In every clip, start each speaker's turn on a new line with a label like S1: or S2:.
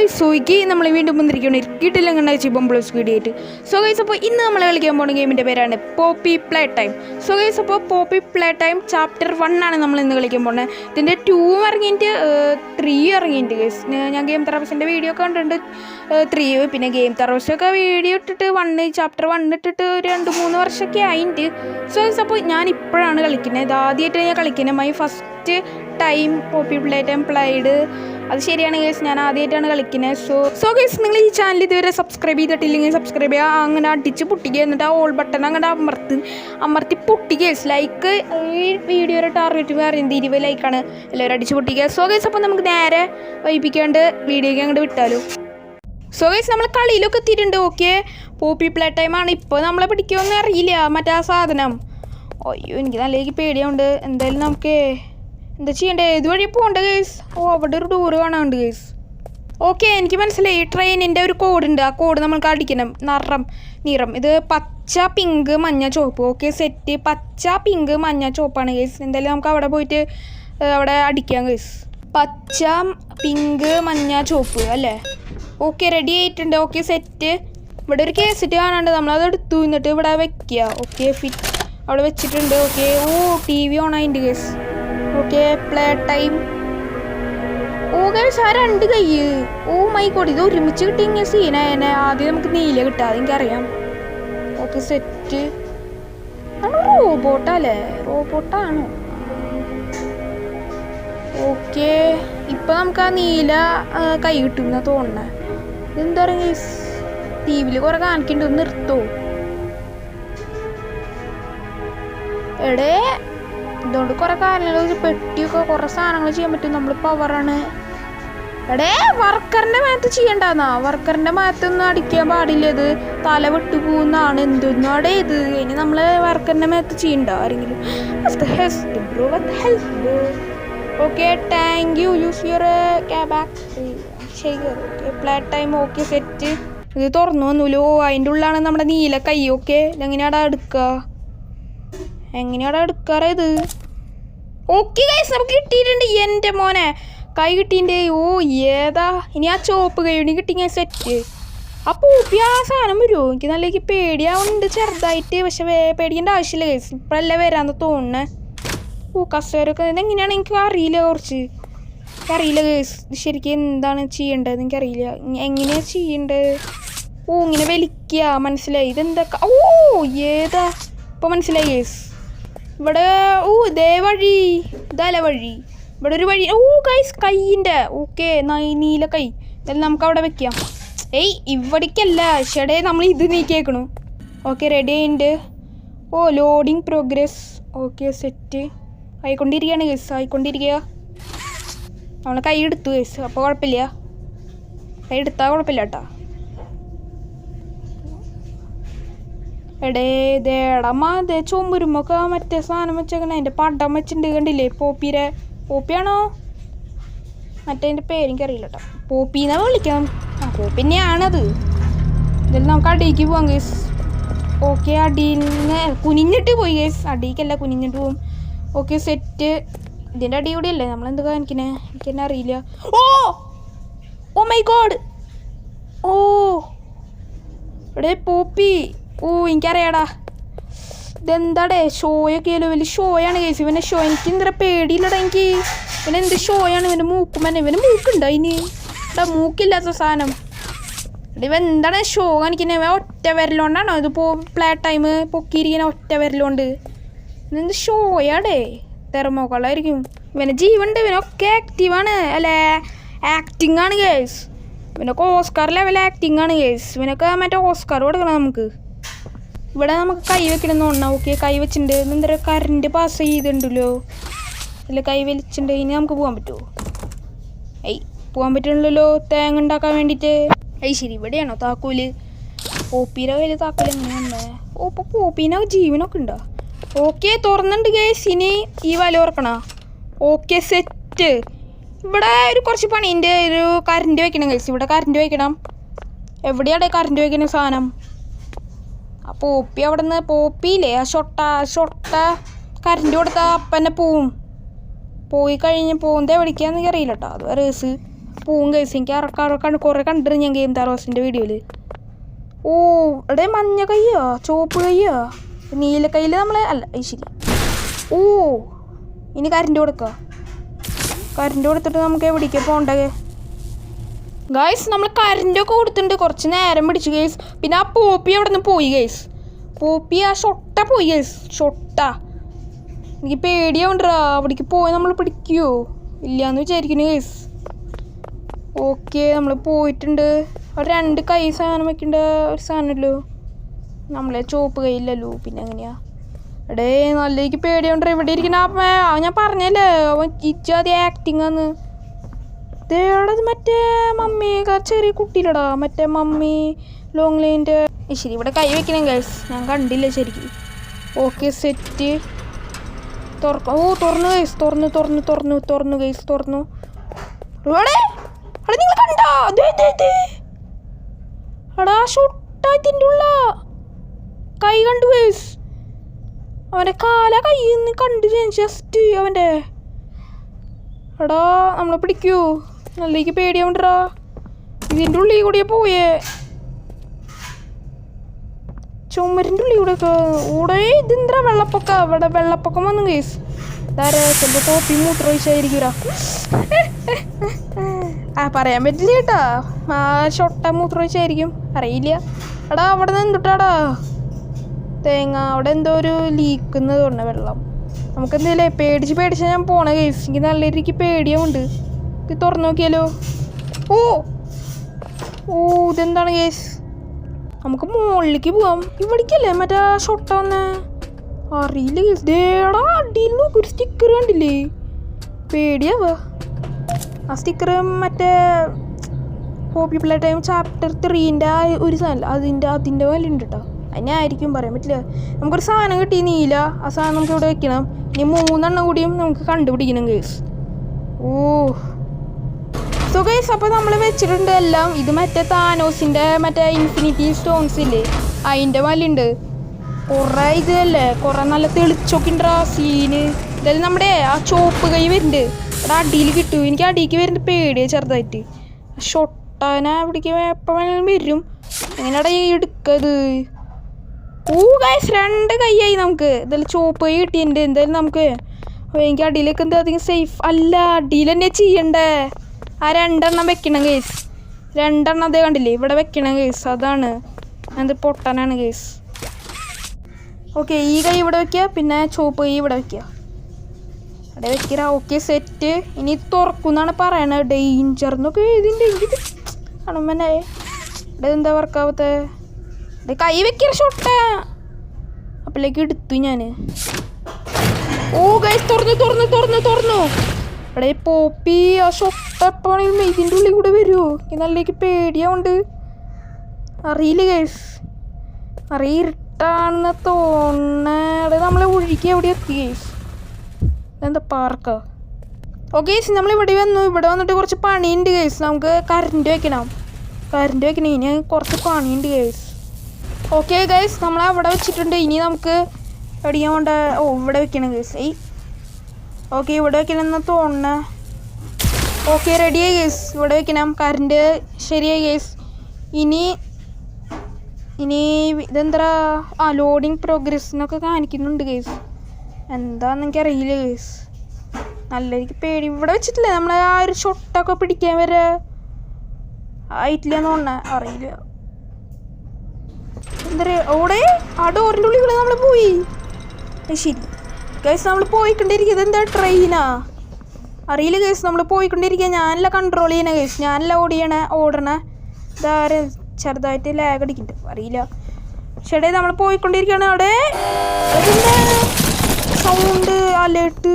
S1: Guys സോയ്ക്ക് നമ്മൾ വീണ്ടും വന്നിരിക്കുകയാണ് ഇരിക്കിട്ടില്ല കണ്ടാഴ്ച പ്ലസ് വീഡിയോ സോ ഗൈസ് അപ്പോൾ ഇന്ന് നമ്മൾ കളിക്കാൻ പോകുന്ന ഗെയിമിന്റെ പേരാണ് Poppy Play Time so guys അപ്പോൾ Poppy Play Time chapter one ആണ് നമ്മൾ ഇന്ന് കളിക്കാൻ പോകുന്നത് ഇതിന്റെ ടൂ ഇറങ്ങിയിട്ട് ത്രീ ഇറങ്ങിയിട്ട് ഗൈസ് ഞാൻ ഗെയിം തറവസിന്റെ വീഡിയോ ഒക്കെ കണ്ടിട്ടുണ്ട് ത്രീ പിന്നെ ഗെയിം തറവസൊക്കെ വീഡിയോ ഇട്ടിട്ട് വണ്ണ് ചാപ്റ്റർ വൺ ഇട്ടിട്ട് രണ്ട് മൂന്ന് വർഷമൊക്കെ ആയിട്ട് സോ ഗൈസ് അപ്പോൾ ഞാൻ ഇപ്പോഴാണ് കളിക്കുന്നത് ഇത് ആദ്യമായിട്ട് ഞാൻ കളിക്കുന്നത് my first time Poppy Play employed അത് ശരിയാണ് ഗേസ് ഞാൻ ആദ്യമായിട്ടാണ് കളിക്കുന്നത്. സോ സോ ഗേസ് നിങ്ങൾ ഈ ചാനൽ ഇതുവരെ സബ്സ്ക്രൈബ് ചെയ്തിട്ടില്ലെങ്കിൽ സബ്സ്ക്രൈബ് ചെയ്യുക. അങ്ങനെ അടിച്ച് പൊട്ടിക്കുക. എന്നിട്ട് ആ ഓൾ ബട്ടൺ അങ്ങനെ അമർത്തി അമർത്തി പൊട്ടിക്കുക ലൈക്ക് ഈ വീഡിയോയുടെ ടാർഗറ്റ് പറയുന്നത് ഇരുപത് ലൈക്കാണ് എല്ലാവരും അടിച്ച് പൊട്ടിക്കുക. സോ ഗേസ് അപ്പോൾ നമുക്ക് നേരെ വൈപ്പിക്കാണ്ട് വീഡിയോയ്ക്ക് അങ്ങോട്ട് വിട്ടാലോ. സോ ഗൈസ് നമ്മൾ കളിയിലൊക്കെ എത്തിയിട്ടുണ്ട്. ഓക്കെ പോപ്പി പ്ലേ ടൈമാണ് ഇപ്പോൾ നമ്മളെ പിടിക്കുമെന്ന് അറിയില്ല. മറ്റേ ആ സാധനം. അയ്യോ എനിക്ക് നല്ല എനിക്ക് പേടിയുണ്ട് എന്തായാലും നമുക്ക് എന്താ ചെയ്യണ്ടേ? ഇതുവഴി പോകണ്ട ഗൈസ് ഓ അവിടെ ഒരു ഡോറ് കാണാണ്ട് ഗൈസ് ഓക്കെ എനിക്ക് മനസ്സിലായി. ട്രെയിനിന്റെ ഒരു കോഡ് ഉണ്ട്. ആ കോഡ് നമ്മൾക്ക് അടിക്കണം നിറം നിറം. ഇത് പച്ച പിങ്ക് മഞ്ഞ ചുവപ്പ്. ഓക്കെ സെറ്റ് പച്ച പിങ്ക് മഞ്ഞ ചുവപ്പാണ് ഗൈസ് എന്തായാലും നമുക്ക് അവിടെ പോയിട്ട് അവിടെ അടിക്കാം ഗൈസ് പച്ച പിങ്ക് മഞ്ഞ ചുവപ്പ് അല്ലേ? ഓക്കെ റെഡി ആയിട്ടുണ്ട്. ഓക്കെ സെറ്റ് ഇവിടെ ഒരു കേസിറ്റ് കാണാണ്ട് നമ്മളത് എടുത്തു. എന്നിട്ട് ഇവിടെ വെക്കുക ഓക്കെ ഫിറ്റ് അവിടെ വെച്ചിട്ടുണ്ട്. Okay oh T V on ആയിട്ടുണ്ട് guys okay play time oh guys ആ രണ്ട് കൈ ഓ മൈ കോട്ട് ഇത് ഒരുമിച്ച് കിട്ടിയെങ്കിൽ സീനായനെ ആദ്യം നമുക്ക് നീല കിട്ടാതെ എനിക്കറിയാം ഓക്കെ സെറ്റ് റോബോട്ടല്ലേ റോബോട്ടാണ് ഓക്കെ ഇപ്പൊ നമുക്ക് ആ നീല കൈ കിട്ടും തോന്നണേ ഇതെന്താ പറയുക ടി വിയിൽ കുറെ കാണിക്കണ്ടോ നിർത്തോ. എടേ ഇതുകൊണ്ട് കുറെ കാര്യങ്ങൾ പെട്ടിയൊക്കെ കുറെ സാധനങ്ങൾ ചെയ്യാൻ പറ്റും. നമ്മൾ പവറാണ് എടേ വർക്കറിന്റെ മേത്ത് ചെയ്യണ്ടെന്നാ? വർക്കറിന്റെ മേത്തൊന്നും അടിക്കാൻ പാടില്ല ഇത്. തല വിട്ടു പോകുന്നതാണ് എന്തൊന്നാടേ ഇത്. ഇനി നമ്മൾ വർക്കറിന്റെ മേത്ത് ചെയ്യണ്ട ആരെങ്കിലും. Okay thank you use your ക്യാബാക്ക് time okay set ഇത് തുറന്നു വന്നൂലോ? അതിന്റെ ഉള്ളിലാണ് നമ്മുടെ നീല കൈ. ഓക്കെ എങ്ങനെയാടാ എടുക്കുക എങ്ങനെയാടാ എടുക്കാറേ ഇത്? ഓക്കെ ഗൈസ് നമുക്ക് കിട്ടിയിട്ടുണ്ട് എന്റെ മോനെ. കൈ കിട്ടിന്റെ ഓ ഏതാ? ഇനി ആ ചോപ്പ് കൈയുണി കിട്ടി ഞാൻ സെറ്റ് അപ്പോൾ ആ സാധനം വരുമോ എനിക്ക് നല്ല പേടിയാവുന്നുണ്ട് ചെറുതായിട്ട് പക്ഷെ പേടിക്കേണ്ട ആവശ്യമില്ല ഗൈസ് ഇപ്പോഴല്ലേ വരാമെന്ന് തോന്നുന്നേ. ഓ കസേരൊക്കെ ഇതെങ്ങനെയാണ് എനിക്ക് അറിയില്ല കുറച്ച്. എനിക്കറിയില്ല ഗേസ് ശരിക്കും എന്താണ് ചെയ്യേണ്ടത് എനിക്കറിയില്ല. എങ്ങനെയാണ് ചെയ്യേണ്ടത്? ഓ ഇങ്ങനെ വലിക്കുക. മനസ്സിലായി. ഇതെന്താ ഓ ഏതാ? ഇപ്പോൾ മനസ്സിലായി ഗേസ് ഇവിടെ ഓ ഇതേ വഴി. ഇതല്ല വഴി. ഇവിടെ ഒരു വഴി. ഓ കൈ കൈയിന്റെ. ഓക്കെ നീല കൈ. ഇതെല്ലാം നമുക്ക് അവിടെ വെക്കാം. ഏയ് ഇവിടേക്കല്ല. ഷെടേ നമ്മൾ ഇത് നീക്കിയേക്കണു. ഓക്കെ റെഡി ഉണ്ട് oh loading progress okay set ആയിക്കൊണ്ടിരിക്കുകയാണ് ഗസ് ആയിക്കൊണ്ടിരിക്കുക നമ്മൾ കൈ എടുത്തു ഗസ് അപ്പോൾ കുഴപ്പമില്ല. കൈ എടുത്താൽ കുഴപ്പമില്ല കേട്ടോ. എടേ ഇതേടമ്മാ ദേ ചുമരുമൊക്കെ മറ്റേ സാധനം വെച്ചേക്കണേ എന്റെ പടം വെച്ചിട്ടുണ്ട് കണ്ടില്ലേ? പോപ്പീരെ പോപ്പിയാണോ? മറ്റേ അതിന്റെ പേര് എനിക്കറിയില്ല കേട്ടോ പോപ്പീന്നാ വിളിക്കാം ആ പോപ്പിന്നെയാണത് ഇതിൽ നമുക്ക് അടിയിലേക്ക് പോവാം ഗേസ് ഓക്കെ അടിയിൽ നിന്ന് കുനിഞ്ഞിട്ട് പോയി ഗേസ് അടിയിക്കല്ല കുനിഞ്ഞിട്ട് പോവും. ഓക്കെ സെറ്റ് ഇതിന്റെ അടി കൂടെ അല്ലേ നമ്മളെന്ത് കാണിക്കണേ? എനിക്കെന്നെ അറിയില്ല. Oh! Oh my god oh! എടേ പോപ്പി. ഓ എനിക്കറിയാടാ. ഇതെന്താടേ? ഷോയൊക്കെ ആയാലും വലിയ ഷോയാണ് കേസ് ഇവനെ ഷോ എനിക്ക് എന്താ പേടിയില്ലടാ എനിക്ക്. ഇവൻ എന്ത് ഷോയാണ്? ഇവന്റെ മൂക്കുമ്പന്നെ ഇവന് മൂക്കുണ്ടോ അതിന്? എടാ മൂക്കില്ലാത്ത സാധനം. ഇവ എന്താണ് ഷോ കാണിക്കുന്നത് ഇവ ഒറ്റ വരലോണ്ടാണോ ഇത് പോ പ്ലേ ടൈം പൊക്കിയിരിക്കുന്ന ഒറ്റ വരലോണ്ട് ഇതെന്ത് ഷോയാടേ? തെർമോക്കോളായിരിക്കും ഇവന് ജീവനുണ്ട് ഇവനൊക്കെ ആക്റ്റീവാണ് അല്ലേ? ആക്ടിങ് ആണ് കേസ് ഇവനൊക്കെ ഓസ്കാർ ലെവൽ ആക്ടിങ് ആണ് കേസ് ഇവനൊക്കെ മറ്റേ ഓസ്കാർ കൊടുക്കണം നമുക്ക്. ഇവിടെ നമുക്ക് കൈ വെക്കണമെന്ന് തോന്നണം ഓക്കെ കൈ വെച്ചിട്ടുണ്ട്. എന്താ കറണ്ട് പാസ് ചെയ്തിട്ടുണ്ടല്ലോ. അല്ല? കൈ വലിച്ചിട്ടുണ്ട്. ഇനി നമുക്ക് പോകാൻ പറ്റുമോ? ഐ പോകാൻ പറ്റണില്ലല്ലോ. തേങ്ങ ഉണ്ടാക്കാൻ വേണ്ടിയിട്ട്. ഐ ശരി ഇവിടെയാണോ താക്കോൽ? ഓപ്പീരെ കയ്യിൽ താക്കോൽ എങ്ങനെയാണ് ഓ പോപ്പീനെ ജീവനൊക്കെ ഉണ്ടോ? ഓക്കെ തുറന്നുണ്ട് കേസ് ഇനി ഈ വല ഓർക്കണ ഓക്കെ സെറ്റ് ഇവിടെ ഒരു കുറച്ച് പണീന്റെ ഒരു കറണ്ട് വയ്ക്കണം കേസ് ഇവിടെ കറണ്ട് വയ്ക്കണം എവിടെയാണ് കറണ്ട് വയ്ക്കണ സാധനം? ആ പോപ്പി അവിടെ നിന്ന് പോപ്പിയില്ലേ? ആ ഷൊട്ട ഷൊട്ട കറണ്ട് കൊടുത്താൽ അപ്പന്നെ പോവും. പോയി കഴിഞ്ഞ് പോകുന്നത് എവിടേക്കാന്ന് എനിക്ക് അറിയില്ല കേട്ടോ അത് റേസ് പോവും കേസ് എനിക്ക് അറക്കാറൊക്കെ കുറേ കണ്ടിരുന്നു ഞാൻ ഗെയിം താറോസിന്റെ വീഡിയോയിൽ ഓ എടേ മഞ്ഞ കയ്യോ? ചുവപ്പ് കയ്യോ? നീല കയ്യിൽ നമ്മൾ അല്ല ശരി. ഓ ഇനി കരണ്ട് കൊടുക്കുക കരണ്ട് കൊടുത്തിട്ട് നമുക്ക് എവിടേക്ക് പോകണ്ടേ ഗൈസ് നമ്മൾ കരണ്ടൊക്കെ കൊടുത്തിട്ടുണ്ട്. കുറച്ച് നേരം പിടിച്ചു ഗൈസ് പിന്നെ ആ പോപ്പി അവിടെ നിന്ന് പോയി ഗൈസ് പോപ്പി ആ ഷൊട്ട പോയി ഗൈസ് ഷൊട്ട. എനിക്ക് പേടിയാവുണ്ടാ അവിടേക്ക് പോയി നമ്മൾ പിടിക്കുമോ ഇല്ലയെന്ന് വിചാരിക്കുന്നു ഗൈസ് ഓക്കെ നമ്മൾ പോയിട്ടുണ്ട്. ഒരു രണ്ട് കൈ സാധനം വെക്കേണ്ട ഒരു സാധനമല്ലോ നമ്മളെ ചോപ്പ് കയ്യില്ലല്ലോ പിന്നെ എങ്ങനെയാ? എടേ നല്ല എനിക്ക് പേടിയുണ്ടോ ഇവിടെ ഇരിക്കുന്ന ആ ഞാൻ പറഞ്ഞല്ലേ അവൻ ഇച്ചാതി ആക്ടിങ് ആണ് ദേടത് മറ്റേ മമ്മി ചെറിയ കുട്ടിയിലടാ. മറ്റേ മമ്മി ലോങ് ലൈന്റെ ശരി ഇവിടെ കൈ വെക്കണം ഗൈസ് ഞാൻ കണ്ടില്ല ശരിക്കും. ഓക്കെ സെറ്റ് തുറക്ക ഓ തുറന്നു ഗൈസ് തുറന്നു തുറന്നു തുറന്നു തുറന്നു ഗൈസ് തുറന്നു. അവിടെ അവിടെ നിങ്ങൾ കണ്ടോ? എടാ ഷൊട്ടായിത്തിന്റെ ഉള്ള കൈ കണ്ടു ഗൈസ് അവന്റെ കാല കയ്യിൽ നിന്ന് കണ്ടു ജസ്റ്റ് അവന്റെ എടാ നമ്മളെ പിടിക്കൂ. നല്ലേക്ക് പേടിയാവണ്ടടാ. ഇതിന്റെ ഉള്ളിൽ കൂടിയാ പോയേ. ചുമരിന്റെ ഉള്ളിൽ കൂടെ ഓടേ ഇതെന്താ വെള്ളപ്പൊക്ക? ഇവിടെ വെള്ളപ്പൊക്കം വന്നു കേസ് ധാരാ ചിലപ്പോൾ കോപ്പി മൂത്രമൊഴിച്ചായിരിക്കൂടാ ആ പറയാൻ പറ്റില്ല കേട്ടാ. ആ ഷൊട്ട മൂത്രമൊഴിച്ചായിരിക്കും അറിയില്ല. എടാ അവിടെ നിന്ന് എന്തുട്ടാടാ? തേങ്ങ അവിടെ എന്തോ ഒരു ലീക്കുന്നത് തോന്നുന്ന വെള്ളം. നമുക്ക് എന്തെങ്കിലും പേടിച്ച് പേടിച്ച് ഞാൻ പോണ കേസ് എനിക്ക് നല്ല രീതിക്ക് പേടിയുണ്ട് ഇത് തുറന്നു നോക്കിയാലോ? ഓ! ഓ ഇതെന്താണ് കേസ് നമുക്ക് മുകളിലേക്ക് പോവാം. ഇവിടേക്കല്ലേ മറ്റേ ഷൊട്ട വന്നേ? അറിയില്ല കേസ് ദേടാ അടിയിൽ നോക്ക് സ്റ്റിക്കർ കണ്ടില്ലേ? പേടിയാവാ. ആ സ്റ്റിക്കർ മറ്റേ പോപ്പുലർ ടൈം ചാപ്റ്റർ ത്രീന്റെ ആ ഒരു സാധനം അതിന്റെ അതിന്റെ പോലെ ഉണ്ട് കേട്ടോ അതിനെ ആയിരിക്കും പറയാൻ പറ്റില്ല. നമുക്കൊരു സാധനം കിട്ടി നീല. ആ സാധനം നമുക്ക് ഇവിടെ വെക്കണം. ഇനി മൂന്നെണ്ണം കൂടിയും നമുക്ക് കണ്ടുപിടിക്കണം കേസ് ഓ! സോ ഗൈസ് അപ്പോൾ നമ്മൾ വെച്ചിട്ടുണ്ട് എല്ലാം. ഇത് മറ്റേ താനോസിന്റെ മറ്റേ ഇൻഫിനിറ്റി സ്റ്റോൺസ് ഇല്ലേ? അതിന്റെ വലുണ്ട് കുറേ ഇതല്ലേ? കുറേ നല്ല തെളിച്ചൊക്കെ ഉണ്ട് ആ സീന് ഇതായാലും നമ്മുടെ ആ ചോപ്പ് കൈ വരുന്നുണ്ട് അവിടെ അടിയിൽ കിട്ടും. എനിക്ക് അടിയിലേക്ക് വരുന്നത് പേടിയാണ് ചെറുതായിട്ട്. ഷൊട്ടാനെ അവിടേക്ക് എപ്പോൾ വേണമെങ്കിലും വരും. എങ്ങനെയാടാ ഈ എടുക്കത്? ഓ ഗൈസ് രണ്ട് കൈയായി നമുക്ക്. ഇതെല്ലാം ചോപ്പ് കൈ കിട്ടിയിട്ടുണ്ട്. എന്തായാലും നമുക്ക്. എനിക്ക് അടിയിലേക്ക് എന്താ അധികം സേഫ് അല്ല അടിയിൽ തന്നെ ചെയ്യണ്ടേ? ആ രണ്ടെണ്ണം വെക്കണം കേസ് രണ്ടെണ്ണം അതേ കണ്ടില്ലേ? ഇവിടെ വെക്കണം കേസ് അതാണ്. അത് പൊട്ടാനാണ് കേസ് ഓക്കെ ഈ കൈ ഇവിടെ വെക്കുക പിന്നെ ചുവപ്പ് കൈ ഇവിടെ വെക്കുക. അവിടെ വെക്കുക ഓക്കെ സെറ്റ് ഇനി തുറക്കുന്നാണ് പറയണത്. ഡേഞ്ചർ എന്നൊക്കെ എഴുതിന്റെ ഇത് ഇവിടെ എന്താ വർക്കാവത്തെ? ഇവിടെ കൈ വെക്കറ ഷോട്ട അപ്പോഴേക്ക് എടുത്തു ഞാൻ ഓ ഗൈസ് തുറന്നു തുറന്നു തുറന്നു തുറന്നു. എടേ പോപ്പി ആ ഷൊട്ട എപ്പോഴാണെങ്കിലും ഇതിന്റെ ഉള്ളിൽ കൂടെ വരുമോ എനിക്ക് നല്ലേക്ക് പേടിയാവുണ്ട്. അറിയില്ല കേസ് അറിയ ഇരുട്ടാണെന്ന് നമ്മളെ ഒഴുകി എവിടെ എത്തി കേസ് എന്താ പാർക്കാ ഓക്കെ നമ്മൾ ഇവിടെ വന്നു. ഇവിടെ വന്നിട്ട് കുറച്ച് പണിയുണ്ട് ഗൈസ് നമുക്ക് കറണ്ട് വെക്കണം. കറണ്ട് വെക്കണം. ഇനി കുറച്ച് പണിയുണ്ട് ഗൈസ് ഓക്കെ ഗൈസ് നമ്മൾ അവിടെ വെച്ചിട്ടുണ്ട്. ഇനി നമുക്ക് എവിടെയാ വേണ്ട? ഓ ഇവിടെ വെക്കണം ഗൈസ് ഏയ് ഓക്കെ ഇവിടെ വെക്കണം എന്ന് തോന്നണേ ഓക്കെ റെഡിയായി കേസ് ഇവിടെ വെക്കണം. കറണ്ട് ശരിയായി കേസ് ഇനി ഇനി ഇതെന്താ? ആ ലോഡിങ് പ്രോഗ്രസ് എന്നൊക്കെ കാണിക്കുന്നുണ്ട് കേസ് എന്താന്ന് എനിക്ക് അറിയില്ല ഗൈസ് നല്ല എനിക്ക് പേടി. ഇവിടെ വെച്ചിട്ടില്ല? നമ്മളെ ആ ഒരു ഷൊട്ടൊക്കെ പിടിക്കാൻ വരെ ആയിട്ടില്ല എന്ന് തോന്നണ അറിയില്ല. എന്താ പറയുക അവിടെ ആ ഡോറിന്റെ ഉള്ളിൽ നമ്മൾ പോയി. ശരി. ഗൈസ് നമ്മൾ പോയിക്കൊണ്ടിരിക്കുന്നത് എന്താ ട്രെയിനാ അറിയില്ല ഗൈസ് നമ്മൾ പോയിക്കൊണ്ടിരിക്കുക ഞാനല്ല കൺട്രോൾ ചെയ്യണ ഗൈസ് ഞാനല്ല ഓടിയണ ഓടണ. ഇതാരെ ചെറുതായിട്ട് ലാഗ് അടിക്കുന്നുണ്ട്. അറിയില്ല. ചേട്ടേ നമ്മൾ പോയിക്കൊണ്ടിരിക്കുകയാണ് അവിടെ. സൗണ്ട് അലേർട്ട്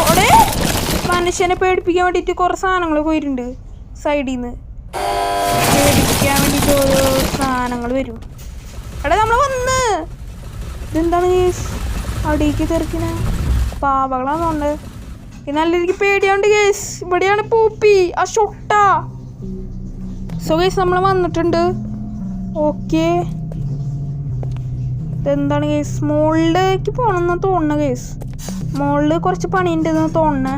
S1: അവിടെ മനുഷ്യനെ പേടിപ്പിക്കാൻ വേണ്ടിയിട്ട് കുറേ സാധനങ്ങൾ പോയിട്ടുണ്ട് സൈഡിൽ നിന്ന് പേടിപ്പിക്കാൻ വേണ്ടിയിട്ട് ഓരോ സാധനങ്ങൾ വരും. അവിടെ നമ്മൾ വന്ന്. ഇതെന്താണ് അടിയിലേക്ക് തെറിക്കണ പാവകളാന്നുണ്ട് നല്ല രീതിക്ക് പേടിയാണ്ട് കേസ് ഇവിടെയാണ് പൂപ്പി. ആ ഷൊട്ട സോ കേസ് നമ്മൾ വന്നിട്ടുണ്ട്. ഓക്കെ ഇതെന്താണ് കേസ് മുകളിലേക്ക് പോകണമെന്ന് തോന്നുന്നു കേസ് മുകളിൽ കുറച്ച് പണിയുണ്ടെന്ന് തോന്നണേ.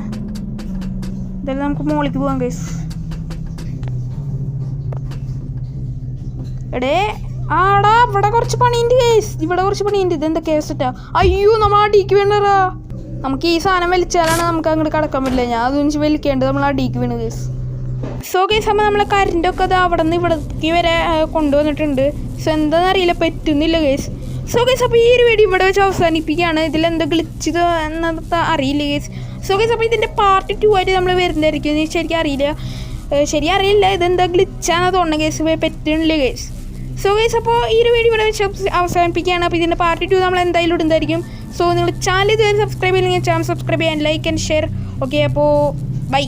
S1: ഇതെല്ലാം നമുക്ക് മോളിലേക്ക് പോകാം ഗേസ് എടേ ആടാ ഇവിടെ കുറച്ച് പണിയുണ്ട് കേസ് ഇവിടെ കുറച്ച് പണിയുണ്ട്. ഇതെന്താ കേസറ്റാ അയ്യോ നമ്മൾ അടിക്ക് വേണ്ടറാ നമുക്ക് ഈ സാധനം വലിച്ചാലാണ് നമുക്ക് അങ്ങോട്ട് കടക്കാൻ പറ്റില്ല. ഞാൻ അതൊന്നും വലിക്കേണ്ടത് നമ്മൾ അടിക്ക് വീണ് കേസ് സോ കേസ് അപ്പോൾ നമ്മളെ ഒക്കെ അത് അവിടെ നിന്ന് ഇവിടേക്ക് വരെ കൊണ്ടുവന്നിട്ടുണ്ട്. സോ എന്താണെന്ന് അറിയില്ല പറ്റുന്നില്ല കേസ് സോ കേസ് അപ്പോൾ ഈ ഒരു വീഡിയോ ഇവിടെ വെച്ച് അവസാനിപ്പിക്കുകയാണ്. ഇതിലെന്താ ഗ്ലിച്ചത് എന്നത് അറിയില്ല കേസ് സോ കേസ് അപ്പോൾ ഇതിന്റെ പാർട്ട് ടു ആയിട്ട് നമ്മൾ വരുന്നതായിരിക്കും. ശരിക്കും അറിയില്ല. ശരിയറിയില്ല ഇതെന്താ ഗ്ലിച്ചാന്ന് തോന്നുന്ന കേസ് പറ്റുന്നില്ല കേസ് സോ ഗൈസ് അപ്പോൾ ഈ ഒരു വീഡിയോ ഇവിടെ വെച്ച് അവസ് അവസാനിപ്പിക്കുകയാണ്. അപ്പോൾ ഇതിന്റെ പാർട്ടി ടു നമ്മൾ എന്തായാലും ഇടുന്നതായിരിക്കും. സോ നിങ്ങൾ ചാനൽ ഇതുവരെ സബ്സ്ക്രൈബ് ചെയ്യില്ലെങ്കിൽ ചാനൽ സബ്സ്ക്രൈബ് ചെയ്യാൻ ലൈക്ക് ആൻഡ് ഷെയർ ഓക്കെ അപ്പോൾ ബൈ